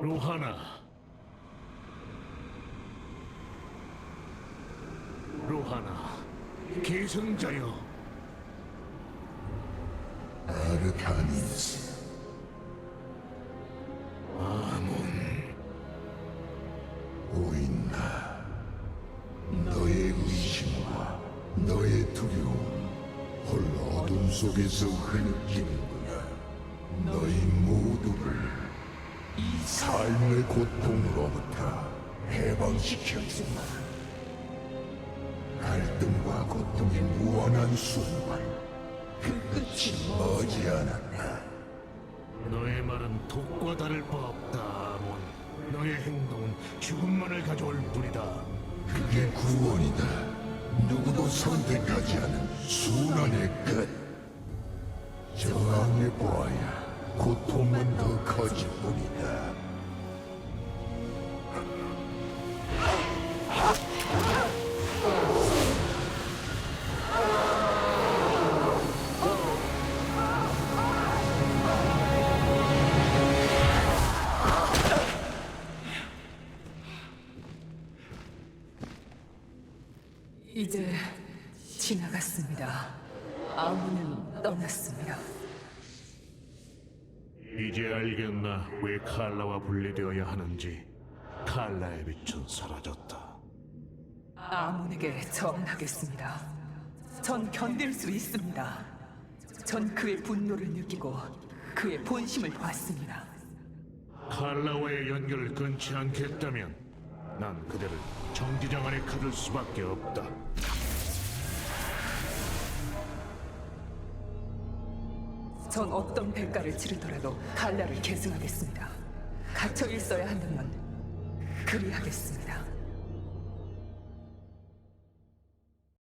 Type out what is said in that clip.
로하나 로하나 계승자여 아르타니스 아몬 보인다. 너의 의심과 너의 두려움 홀로 어둠 속에서 흐느끼는구나. 너희 모두를 이 삶의 고통으로부터 해방시켜주마. 갈등과 고통이 무한한 순간 그 끝이 머지않았다. 너의 말은 독과 다를 바 없다 아몬 너의 행동은 죽음만을 가져올 뿐이다 그게 구원이다. 누구도 선택하지 않은 순환의 끝. 저항해 보아야 고통은 더 커질 뿐이다. 이제 지나갔습니다. 아무는 떠났습니다. 이제 알겠나 왜 칼라와 분리되어야 하는지 칼라의 빛은 사라졌다 아문에게 전하겠습니다. 전 견딜 수 있습니다. 전 그의 분노를 느끼고 그의 본심을 봤습니다. 칼라와의 연결을 끊지 않겠다면 난 그대를 정지장 안에 가둘 수밖에 없다 전 어떤 대가를 치르더라도 갈라를 계승하겠습니다. 갇혀 있어야 한다면 그리하겠습니다.